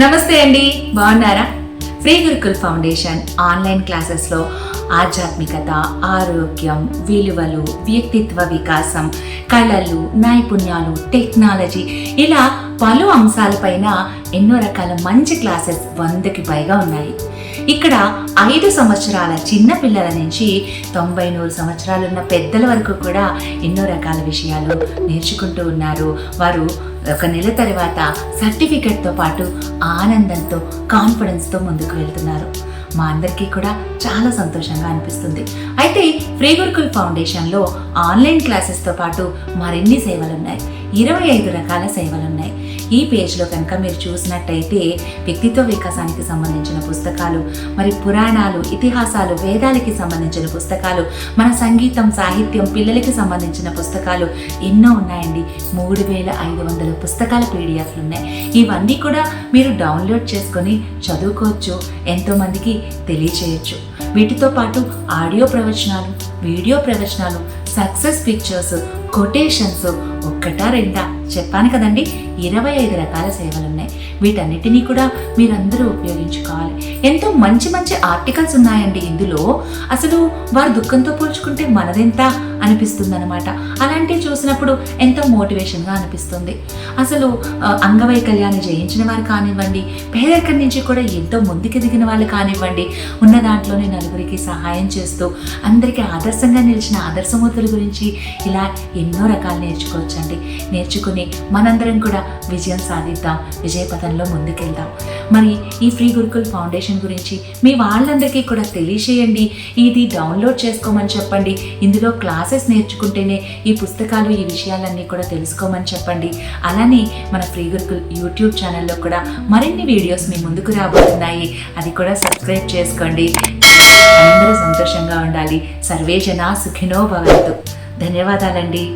నమస్తే అండి బాగున్నారా? ఫ్రీ గురుకుల్ ఫౌండేషన్ ఆన్లైన్ క్లాసెస్లో ఆధ్యాత్మికత ఆరోగ్యం విలువలు వ్యక్తిత్వ వికాసం కళలు నైపుణ్యాలు టెక్నాలజీ ఇలా పలు అంశాలపైన ఎన్నో రకాల మంచి క్లాసెస్ వందకి పైగా ఉన్నాయి. ఇక్కడ ఐదు సంవత్సరాల చిన్న పిల్లల నుంచి తొంభై నూరు సంవత్సరాలున్న పెద్దల వరకు కూడా ఎన్నో రకాల విషయాలు నేర్చుకుంటూ ఉన్నారు. వారు ఒక నెల తర్వాత సర్టిఫికెట్తో పాటు ఆనందంతో కాన్ఫిడెన్స్తో ముందుకు వెళ్తున్నారు. మా అందరికీ కూడా చాలా సంతోషంగా అనిపిస్తుంది. అయితే ఫ్రీ గురుకుల్ ఫౌండేషన్లో ఆన్లైన్ క్లాసెస్తో పాటు మరిన్ని సేవలు ఉన్నాయి ఇరవై ఐదు రకాల సేవలు ఉన్నాయి ఈ పేజ్లో కనుక మీరు చూసినట్టయితే వ్యక్తిత్వ వికాసానికి సంబంధించిన పుస్తకాలు మరి పురాణాలు ఇతిహాసాలు వేదాలకి సంబంధించిన పుస్తకాలు మన సంగీతం సాహిత్యం పిల్లలకి సంబంధించిన పుస్తకాలు ఎన్నో ఉన్నాయండి. మూడు వేల ఐదు వందల పుస్తకాల పీడిఎఫ్లు ఉన్నాయి ఇవన్నీ కూడా మీరు డౌన్లోడ్ చేసుకొని చదువుకోవచ్చు ఎంతోమందికి తెలియచేయచ్చు. వీటితో పాటు ఆడియో ప్రవచనాలు వీడియో ప్రవచనాలు సక్సెస్ పిక్చర్స్ కొటేషన్స్ ఒక్కటా రెండా? చెప్పాను కదండి ఇరవై ఐదు రకాల సేవలు ఉన్నాయి వీటన్నిటినీ కూడా మీరందరూ ఉపయోగించుకోవాలి. ఎంతో మంచి మంచి ఆర్టికల్స్ ఉన్నాయండి ఇందులో. అసలు వారు దుఃఖంతో పోల్చుకుంటే మనదెంత అనిపిస్తుంది అనమాట అలాంటివి చూసినప్పుడు ఎంతో మోటివేషన్గా అనిపిస్తుంది. అసలు అంగవైకల్యాన్ని జయించిన వారు కానివ్వండి పేదరికం నుంచి కూడా ఎంతో ముందుకు దిగిన వాళ్ళు కానివ్వండి ఉన్న దాంట్లోనే నలుగురికి సహాయం చేస్తూ అందరికీ ఆదర్శంగా నిలిచిన ఆదర్శమూర్తుల గురించి ఇలా ఎన్నో రకాలు నేర్చుకోవచ్చండి. నేర్చుకుని మనందరం కూడా విజయం సాధిద్దాం విజయపథంలో ముందుకెళ్దాం. మరి ఈ ఫ్రీ గురుకుల్ ఫౌండేషన్ గురించి మీ వాళ్ళందరికీ కూడా తెలియచేయండి. ఇది డౌన్లోడ్ చేసుకోమని చెప్పండి. ఇందులో క్లాసెస్ నేర్చుకుంటేనే ఈ పుస్తకాలు ఈ విషయాలన్నీ కూడా తెలుసుకోమని చెప్పండి. అలానే మన ఫ్రీ గురుకుల్ యూట్యూబ్ ఛానల్లో కూడా మరిన్ని వీడియోస్ మీ ముందుకు రాబోతున్నాయి. అది కూడా సబ్స్క్రైబ్ చేసుకోండి. అందరూ సంతోషంగా ఉండాలి. సర్వే జనా సుఖినో భవంతు. ధన్యవాదాలండి.